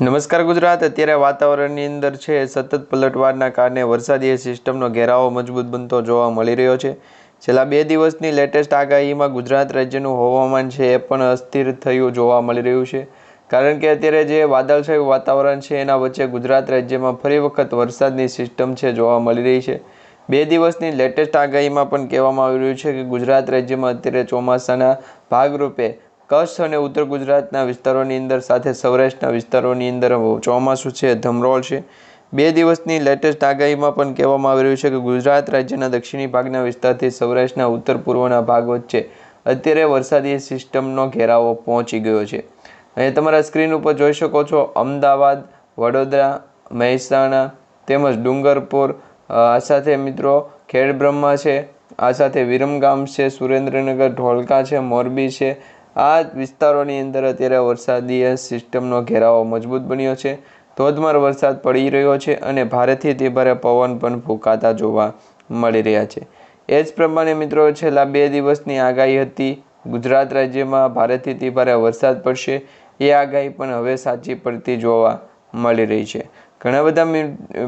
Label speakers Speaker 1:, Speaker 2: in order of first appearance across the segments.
Speaker 1: નમસ્કાર ગુજરાત. અત્યારે વાતાવરણની અંદર છે, સતત પલટવારના કારણે વરસાદીય સિસ્ટમનો ઘેરાવો મજબૂત બનતો જોવા મળી રહ્યો છે. છેલ્લા બે દિવસની લેટેસ્ટ આગાહીમાં ગુજરાત રાજ્યનું હવામાન છે એ પણ અસ્થિર થયું જોવા મળી રહ્યું છે. કારણ કે અત્યારે જે વાદળછાયું વાતાવરણ છે, એના વચ્ચે ગુજરાત રાજ્યમાં ફરી વખત વરસાદની સિસ્ટમ છે જોવા મળી રહી છે. બે દિવસની લેટેસ્ટ આગાહીમાં પણ કહેવામાં આવી રહ્યું છે કે ગુજરાત રાજ્યમાં અત્યારે ચોમાસાના ભાગરૂપે કચ્છ અને ઉત્તર ગુજરાતના વિસ્તારોની અંદર સાથે સૌરાષ્ટ્રના વિસ્તારોની અંદર ચોમાસું છે, ધમરોળ છે. બે દિવસની લેટેસ્ટ આગાહીમાં પણ કહેવામાં આવી રહ્યું છે કે ગુજરાત રાજ્યના દક્ષિણી ભાગના વિસ્તારથી સૌરાષ્ટ્રના ઉત્તર પૂર્વના ભાગ વચ્ચે અત્યારે વરસાદી સિસ્ટમનો ઘેરાવો પહોંચી ગયો છે. અહીં તમારા સ્ક્રીન ઉપર જોઈ શકો છો અમદાવાદ, વડોદરા, મહેસાણા તેમજ ડુંગરપુર. આ સાથે મિત્રો ખેડબ્રહ્મા છે, આ સાથે વિરમગામ છે, સુરેન્દ્રનગર, ઢોલકા છે, મોરબી છે આ વિસ્તારોની અંદર અત્યારે વરસાદી સિસ્ટમનો ઘેરાવો મજબૂત બન્યો છે. ધોધમાર વરસાદ પડી રહ્યો છે અને ભારેથી તે ભારે પવન પણ ફૂંકાતા જોવા મળી રહ્યા છે. એ જ પ્રમાણે મિત્રો છેલ્લા બે દિવસની આગાહી હતી. ગુજરાત રાજ્યમાં ભારેથી તે ભારે વરસાદ પડશે. એ આગાહી પણ હવે સાચી પડતી જોવા મળી રહી છે. ઘણા બધા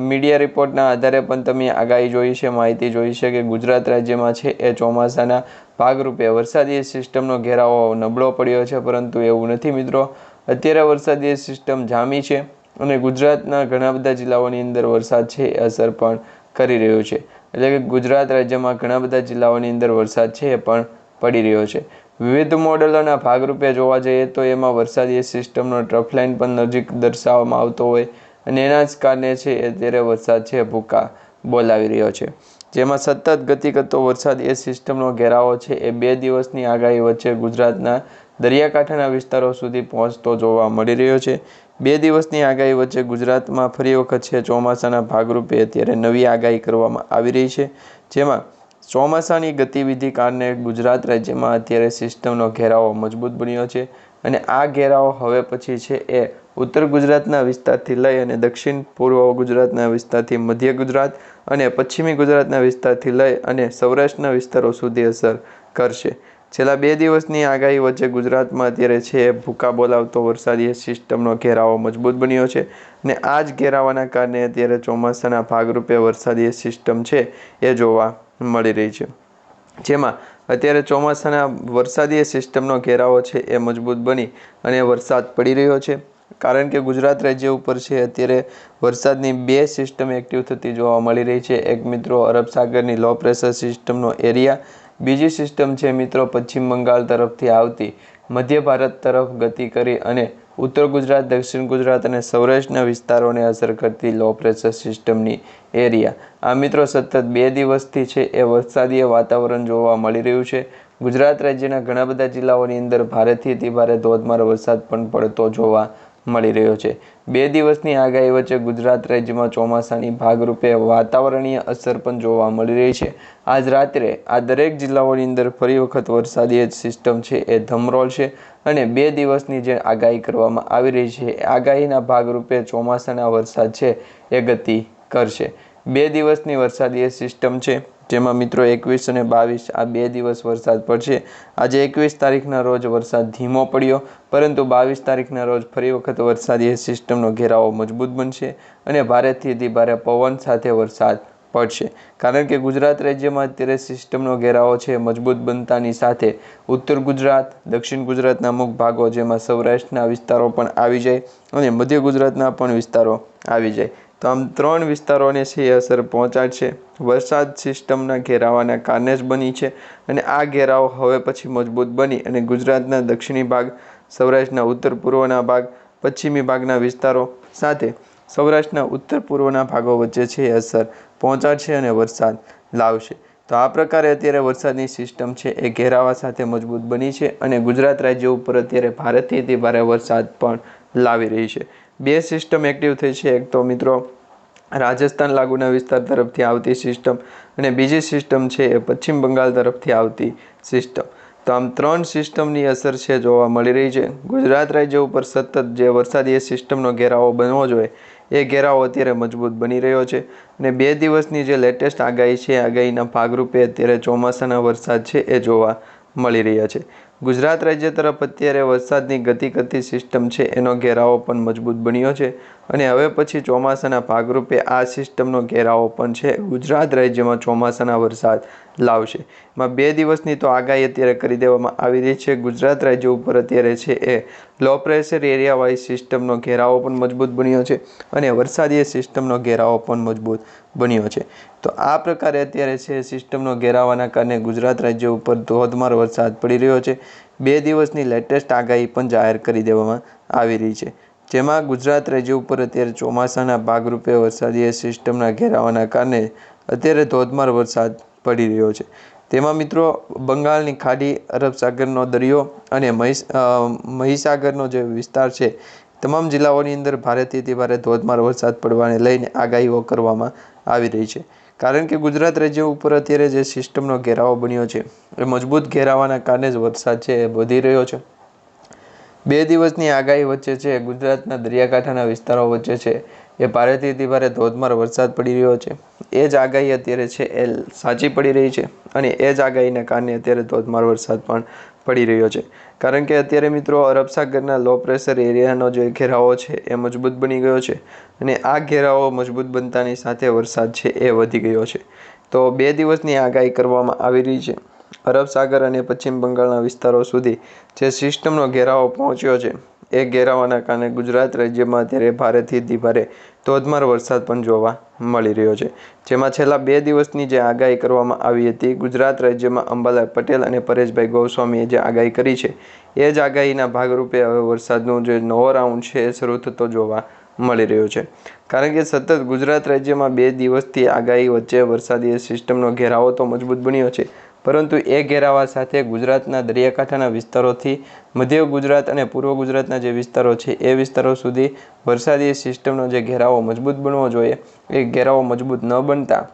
Speaker 1: મીડિયા રિપોર્ટના આધારે પણ તમે આગાહી જોઈ છે, માહિતી જોઈ છે કે ગુજરાત રાજ્યમાં છે એ ચોમાસાના ભાગરૂપે વરસાદી સિસ્ટમનો ઘેરાવો નબળો પડ્યો છે, પરંતુ એવું નથી મિત્રો. અત્યારે વરસાદી સિસ્ટમ જામી છે અને ગુજરાતના ઘણા બધા જિલ્લાઓની અંદર વરસાદ છે, એ અસર પણ કરી રહ્યો છે. એટલે કે ગુજરાત રાજ્યમાં ઘણા બધા જિલ્લાઓની અંદર વરસાદ છે, એ પણ પડી રહ્યો છે. વિવિધ મોડેલોના ભાગરૂપે જોવા જઈએ તો એમાં વરસાદી સિસ્ટમનો ટ્રફલાઇન પણ નજીક દર્શાવવામાં આવતો હોય અને એના જ કારણે છે, અત્યારે વરસાદ છે, ભૂકા બોલાવી રહ્યો છે. જેમાં સતત ગતિ કરતો વરસાદ એ સિસ્ટમનો ઘેરાવો છે. એ બે દિવસની આગાહી વચ્ચે ગુજરાતના દરિયાકાંઠાના વિસ્તારો સુધી પહોંચતો જોવા મળી રહ્યો છે. બે દિવસની આગાહી વચ્ચે ગુજરાતમાં ફરી વખત છે ચોમાસાના ભાગરૂપે અત્યારે નવી આગાહી કરવામાં આવી રહી છે. જેમાં ચોમાસાની ગતિવિધિ કારણે ગુજરાત રાજ્યમાં અત્યારે સિસ્ટમનો ઘેરાવો મજબૂત બન્યો છે અને આ ઘેરાવો હવે પછી છે એ ઉત્તર ગુજરાતના વિસ્તારથી લઈ અને દક્ષિણ પૂર્વ ગુજરાતના વિસ્તારથી મધ્ય ગુજરાત અને પશ્ચિમી ગુજરાતના વિસ્તારથી લઈ અને સૌરાષ્ટ્રના વિસ્તારો સુધી અસર કરશે. છેલ્લા બે દિવસની આગાહી વચ્ચે ગુજરાતમાં અત્યારે છે ભૂકા બોલાવતો વરસાદી સિસ્ટમનો ઘેરાવો મજબૂત બન્યો છે ને આ જ ઘેરાવાના કારણે અત્યારે ચોમાસાના ભાગરૂપે વરસાદી સિસ્ટમ છે એ જોવા મળી રહી છે. જેમાં અત્યારે ચોમાસાના વરસાદી સિસ્ટમનો ઘેરાવો છે એ મજબૂત બની અને વરસાદ પડી રહ્યો છે. કારણ કે ગુજરાત રાજ્ય ઉપર છે, અત્યારે વરસાદની બે સિસ્ટમ એક્ટિવ થતી જોવા મળી રહી છે. એક મિત્રો અરબ સાગરની લો પ્રેશર સિસ્ટમનો એરિયા બીજી સિસ્ટમ છે મિત્રો પશ્ચિમ બંગાળ તરફથી આવતી. મધ્ય ભારત તરફ ગતિ કરી અને ઉત્તર ગુજરાત, દક્ષિણ ગુજરાત અને સૌરાષ્ટ્રના વિસ્તારોને અસર કરતી લો પ્રેશર સિસ્ટમની એરિયા આ મિત્રો સતત બે દિવસથી છે, એ વરસાદીય વાતાવરણ જોવા મળી રહ્યું છે. ગુજરાત રાજ્યના ઘણા બધા જિલ્લાઓની અંદર ભારેથી અતિ ભારે ધોધમાર વરસાદ પણ પડતો જોવા મળી રહ્યો છે. બે દિવસની આગાહી વચ્ચે ગુજરાત રાજ્યમાં ચોમાસાની ભાગરૂપે વાતાવરણીય અસર પણ જોવા મળી રહી છે. આજ રાત્રે આ દરેક જિલ્લાઓની અંદર ફરી વખત વરસાદી સિસ્ટમ છે એ ધમરોળ છે અને બે દિવસની જે આગાહી કરવામાં આવી રહી છે આગાહીના ભાગરૂપે ચોમાસાના વરસાદ છે એ ગતિ કરશે. બે દિવસની વરસાદી સિસ્ટમ છે જેમાં મિત્રો એકવીસ અને બાવીસ, આ બે દિવસ વરસાદ પડશે. આજે એકવીસ તારીખના રોજ વરસાદ ધીમો પડ્યો, પરંતુ બાવીસ તારીખના રોજ ફરી વખત વરસાદી સિસ્ટમનો ઘેરાવો મજબૂત બનશે અને ભારેથી અતિ ભારે પવન સાથે વરસાદ પડશે. કારણ કે ગુજરાત રાજ્યમાં અત્યારે સિસ્ટમનો ઘેરાવો છે મજબૂત બનતાની સાથે. ઉત્તર ગુજરાત, દક્ષિણ ગુજરાતના અમુક ભાગો જેમાં સૌરાષ્ટ્રના વિસ્તારો પણ આવી જાય અને મધ્ય ગુજરાતના પણ વિસ્તારો આવી જાય. તો આમ ત્રણ વિસ્તારોને છે એ અસર પહોંચાડશે. વરસાદ સિસ્ટમના ઘેરાવાના કારણે જ બની છે અને આ ઘેરાવો હવે પછી મજબૂત બની અને ગુજરાતના દક્ષિણી ભાગ, સૌરાષ્ટ્રના ઉત્તર પૂર્વના ભાગ, પશ્ચિમી ભાગના વિસ્તારો સાથે સૌરાષ્ટ્રના ઉત્તર પૂર્વના ભાગો વચ્ચે છે એ અસર પહોંચાડશે અને વરસાદ લાવશે. તો આ પ્રકારે અત્યારે વરસાદની સિસ્ટમ છે એ ઘેરાવા સાથે મજબૂત બની છે અને ગુજરાત રાજ્ય ઉપર અત્યારે ભારેથી ભારે વરસાદ પણ લાવી રહી છે. બે સિસ્ટમ એક્ટિવ થઈ છે. એક તો મિત્રો રાજસ્થાન લાગુના વિસ્તાર તરફથી આવતી સિસ્ટમ અને બીજી સિસ્ટમ છે એ પશ્ચિમ બંગાળ તરફથી આવતી સિસ્ટમ તો આમ ત્રણ સિસ્ટમની અસર છે જોવા મળી રહી છે. ગુજરાત રાજ્ય ઉપર સતત જે વરસાદી સિસ્ટમનો ઘેરાવો બનવો જોઈએ, એ ઘેરાવો અત્યારે મજબૂત બની રહ્યો છે. અને બે દિવસની જે લેટેસ્ટ આગાહી છે, આગાહીના ભાગરૂપે અત્યારે ચોમાસાના વરસાદ છે એ જોવા મળી રહ્યા છે. ગુજરાત રાજ્ય તરફ અત્યારે વરસાદની ગતિ કરતી સિસ્ટમ છે, એનો ઘેરાવો પણ મજબૂત બન્યો છે અને હવે પછી ચોમાસાના ભાગરૂપે આ સિસ્ટમનો ઘેરાવો પણ છે. ગુજરાત રાજ્યમાં ચોમાસાના વરસાદ લાવશે. એમાં બે દિવસની તો આગાહી અત્યારે કરી દેવામાં આવી રહી છે. ગુજરાત રાજ્ય ઉપર અત્યારે છે એ લો પ્રેશર એરિયા વાઇઝ સિસ્ટમનો ઘેરાવો પણ મજબૂત બન્યો છે અને વરસાદીય સિસ્ટમનો ઘેરાવો પણ મજબૂત બન્યો છે. તો આ પ્રકારે અત્યારે છે સિસ્ટમનો ઘેરાવાના કારણે ગુજરાત રાજ્ય ઉપર ધોધમાર વરસાદ પડી રહ્યો છે. બે દિવસની લેટેસ્ટ આગાહી પણ જાહેર કરી દેવામાં આવી રહી છે. જેમાં ગુજરાત રાજ્ય ઉપર અત્યારે ચોમાસાના ભાગરૂપે વરસાદીય સિસ્ટમના ઘેરાવાના કારણે અત્યારે ધોધમાર વરસાદ પડી રહ્યો છે. તેમાં મિત્રો બંગાળની ખાડી, અરબ સાગરનો દરિયો અને મહીસ મહીસાગરનો જે વિસ્તાર છે, તમામ જિલ્લાઓની અંદર ભારેથી ભારે ધોધમાર વરસાદ પડવાને લઈને આગાહીઓ કરવામાં આવી રહી છે. કારણ કે ગુજરાત રાજ્ય ઉપર અત્યારે જે સિસ્ટમનો ઘેરાવો બન્યો છે, એ મજબૂત ઘેરાવાના કારણે જ વરસાદ છે એ વધી રહ્યો છે. બે દિવસની આગાહી વચ્ચે છે, ગુજરાતના દરિયાકાંઠાના વિસ્તારો વચ્ચે છે, એ ભારેથી અતિ ભારે ધોધમાર વરસાદ પડી રહ્યો છે. એ જ આગાહી અત્યારે છે, એ સાચી પડી રહી છે અને એ જ આગાહીના કારણે અત્યારે ધોધમાર વરસાદ પણ પડી રહ્યો છે. કારણ કે અત્યારે મિત્રો અરબ સાગરના લો પ્રેશર એરિયાનો જે ઘેરાવો છે એ મજબૂત બની ગયો છે અને આ ઘેરાવો મજબૂત બનતાની સાથે વરસાદ છે એ વધી ગયો છે. તો બે દિવસની આગાહી કરવામાં આવી રહી છે. અરબ સાગર અને પશ્ચિમ બંગાળના વિસ્તારો સુધી જે સિસ્ટમનો ઘેરાવો પહોંચ્યો છે, એ ઘેરાવાના કારણે ગુજરાત રાજ્યમાં અત્યારે ભારેથી અતિ ધોધમાર વરસાદ પણ જોવા મળી રહ્યો છે. જેમાં છેલ્લા બે દિવસની જે આગાહી કરવામાં આવી હતી, ગુજરાત રાજ્યમાં અંબાલાલ પટેલ અને પરેશભાઈ ગોસ્વામીએ જે આગાહી કરી છે, એ જ આગાહીના ભાગરૂપે હવે વરસાદનો જે નવો રાઉન્ડ છે, એ શરૂ થતો જોવા મળી રહ્યો છે. કારણ કે સતત ગુજરાત રાજ્યમાં બે દિવસથી આગાહી વચ્ચે વરસાદી સિસ્ટમનો ઘેરાવો તો મજબૂત બન્યો છે. પરંતુ એ ઘેરાવા સાથે ગુજરાતના દરિયાકાંઠાના વિસ્તારોથી મધ્ય ગુજરાત અને પૂર્વ ગુજરાતના જે વિસ્તારો છે, એ વિસ્તારો સુધી વરસાદી સિસ્ટમનો જે ઘેરાવો મજબૂત બનવો જોઈએ. એ ઘેરાવો મજબૂત ન બનતા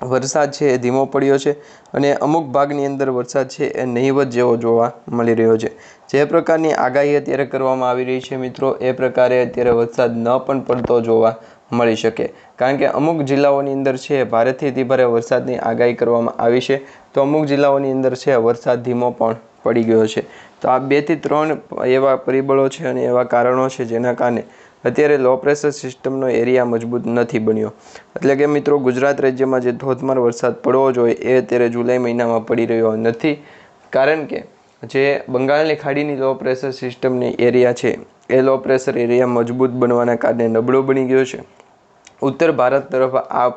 Speaker 1: વરસાદ છે એ ધીમો પડ્યો છે અને અમુક ભાગની અંદર વરસાદ છે એ નહીવત જેવો જોવા મળી રહ્યો છે. જે પ્રકારની આગાહી અત્યારે કરવામાં આવી રહી છે મિત્રો, એ પ્રકારે અત્યારે વરસાદ ન પણ પડતો જોવા મળી શકે. કારણ કે અમુક જિલ્લાઓની અંદર છે, ભારેથી અતિભારે વરસાદની આગાહી કરવામાં આવી છે, તો અમુક જિલ્લાઓની અંદર છે, વરસાદ ધીમો પણ પડી ગયો છે. તો આ બેથી ત્રણ એવા પરિબળો છે અને એવા કારણો છે જેના કારણે અત્યારે લો પ્રેશર સિસ્ટમનો એરિયા મજબૂત નથી બન્યો. એટલે કે મિત્રો, ગુજરાત રાજ્યમાં જે ધોધમાર વરસાદ પડવો જોઈએ એ અત્યારે જુલાઈ મહિનામાં પડી રહ્યો નથી. કારણ કે જે બંગાળની ખાડીની લો પ્રેશર સિસ્ટમની એરિયા છે એ લો પ્રેશર એરિયા મજબૂત બનવાના કારણે નબળો બની ગયો છે. ઉત્તર ભારત તરફ આ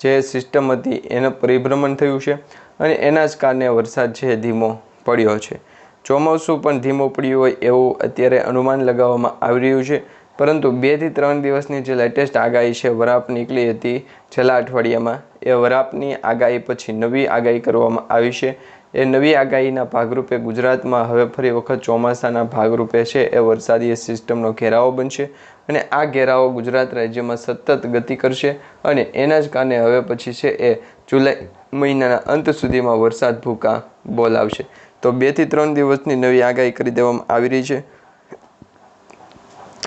Speaker 1: જે સિસ્ટમ હતી એનું પરિભ્રમણ થયું છે અને એના જ કારણે વરસાદ છે ધીમો પડ્યો છે. ચોમાસું પણ ધીમો પડ્યું હોય એવું અત્યારે અનુમાન લગાવવામાં આવી રહ્યું છે. પરંતુ બેથી ત્રણ દિવસની જે લેટેસ્ટ આગાહી છે, વરાપ નીકળી હતી છેલ્લા અઠવાડિયામાં. એ વરાપની આગાહી પછી નવી આગાહી કરવામાં આવી છે. એ નવી આગાહીના ભાગરૂપે ગુજરાતમાં હવે ફરી વખત ચોમાસાના ભાગરૂપે છે એ વરસાદી સિસ્ટમનો ઘેરાવો બનશે અને આ ઘેરાવો ગુજરાત રાજ્યમાં સતત ગતિ કરશે અને એના જ કારણે હવે પછી છે એ જુલાઈ મહિનાના અંત સુધીમાં વરસાદ ભૂકા બોલાવશે. તો બેથી ત્રણ દિવસની નવી આગાહી કરી દેવામાં આવી રહી છે.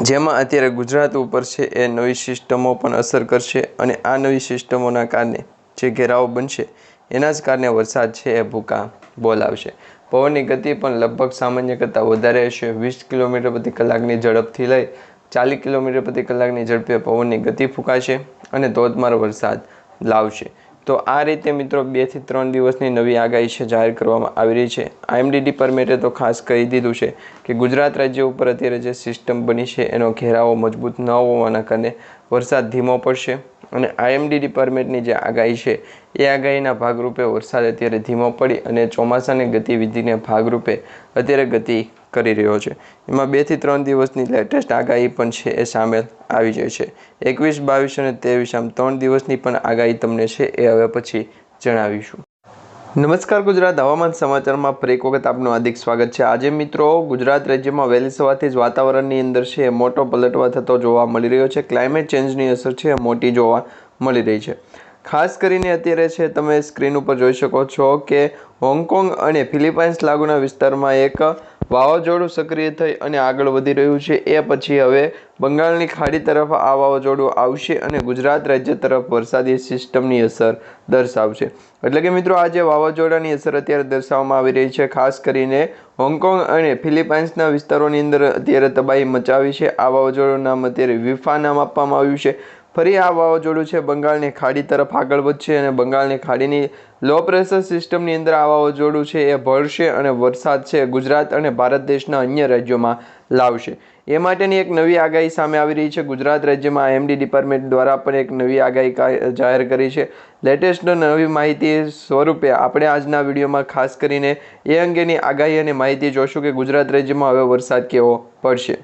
Speaker 1: જેમાં અત્યારે ગુજરાત ઉપર છે એ નવી સિસ્ટમો પણ અસર કરશે અને આ નવી સિસ્ટમોના કારણે જે ઘેરાવો બનશે એના જ કારણે વરસાદ છે એ ભૂકા બોલાવશે. પવનની ગતિ પણ લગભગ સામાન્ય કરતાં વધારે હશે. વીસ કિલોમીટર પ્રતિ કલાકની ઝડપથી લઈ ચાલીસ કિલોમીટર પ્રતિ કલાકની ઝડપે પવનની ગતિ ફૂંકાશે અને ધોધમાર વરસાદ લાવશે. તો આ રીતે મિત્રો બેથી ત્રણ દિવસની નવી આગાહી છે, જાહેર કરવામાં આવી રહી છે. આઈએમડી ડિપાર્ટમેન્ટે તો ખાસ કહી દીધું છે કે ગુજરાત રાજ્ય ઉપર અત્યારે જે સિસ્ટમ બની છે, એનો ઘેરાવો મજબૂત ન હોવાના કારણે વરસાદ ધીમો પડશે અને આઈએમડી ડિપાર્ટમેન્ટની જે આગાહી છે, એ આગાહીના ભાગરૂપે વરસાદ અત્યારે ધીમો પડી અને ચોમાસાની ગતિવિધિને ભાગરૂપે અત્યારે ગતિ કરી રહ્યો છે. એમાં બેથી ત્રણ દિવસની લેટેસ્ટ આગાહી પણ છે, એ સામેલ આવી જાય છે. એકવીસ, બાવીસ અને ત્રેવીસ આમ ત્રણ દિવસની પણ આગાહી તમને છે, એ હવે પછી જણાવીશું. નમસ્કાર ગુજરાત, હવામાન સમાચારમાં ફરી એક વખત આપનું હાર્દિક સ્વાગત છે. આજે મિત્રો, ગુજરાત રાજ્યમાં વહેલી સવારથી જ વાતાવરણની અંદર છે, મોટો પલટવા થતો જોવા મળી રહ્યો છે. ક્લાઇમેટ ચેન્જની અસર છે, મોટી જોવા મળી રહી છે. ખાસ કરીને અત્યારે છે, તમે સ્ક્રીન ઉપર જોઈ શકો છો કે હોંગકોંગ અને ફિલિપાઇન્સ લાગુના વિસ્તારમાં એક વાવાઝોડું સક્રિય થઈ અને આગળ વધી રહ્યું છે, એ પછી હવે બંગાળની ખાડી તરફ આ વાવાઝોડું આવશે અને ગુજરાત રાજ્ય તરફ વરસાદી સિસ્ટમની અસર દર્શાવશે. એટલે કે મિત્રો, આ જે વાવાઝોડાની અસર અત્યારે દર્શાવવામાં આવી રહી છે, ખાસ કરીને હોંગકોંગ અને ફિલિપાઇન્સના વિસ્તારોની અંદર અત્યારે તબાહી મચાવી છે. આ વાવાઝોડું નામ અત્યારે વિફા નામ આપવામાં આવ્યું છે. ફરી આ વાવાઝોડું છે. બંગાળની ખાડી તરફ આગળ વધશે અને બંગાળની ખાડીની લો પ્રેશર સિસ્ટમની અંદર આ વાવાઝોડું છે એ ભળશે અને વરસાદ છે ગુજરાત અને ભારત દેશના અન્ય રાજ્યોમાં લાવશે. એ માટેની એક નવી આગાહી સામે આવી રહી છે. ગુજરાત રાજ્યમાં એમડી ડિપાર્ટમેન્ટ દ્વારા પણ એક નવી આગાહી જાહેર કરી છે. લેટેસ્ટ નવી માહિતી સ્વરૂપે આપણે આજના વિડીયોમાં ખાસ કરીને એ અંગેની આગાહી અને માહિતી જોશું કે ગુજરાત રાજ્યમાં હવે વરસાદ કેવો પડશે.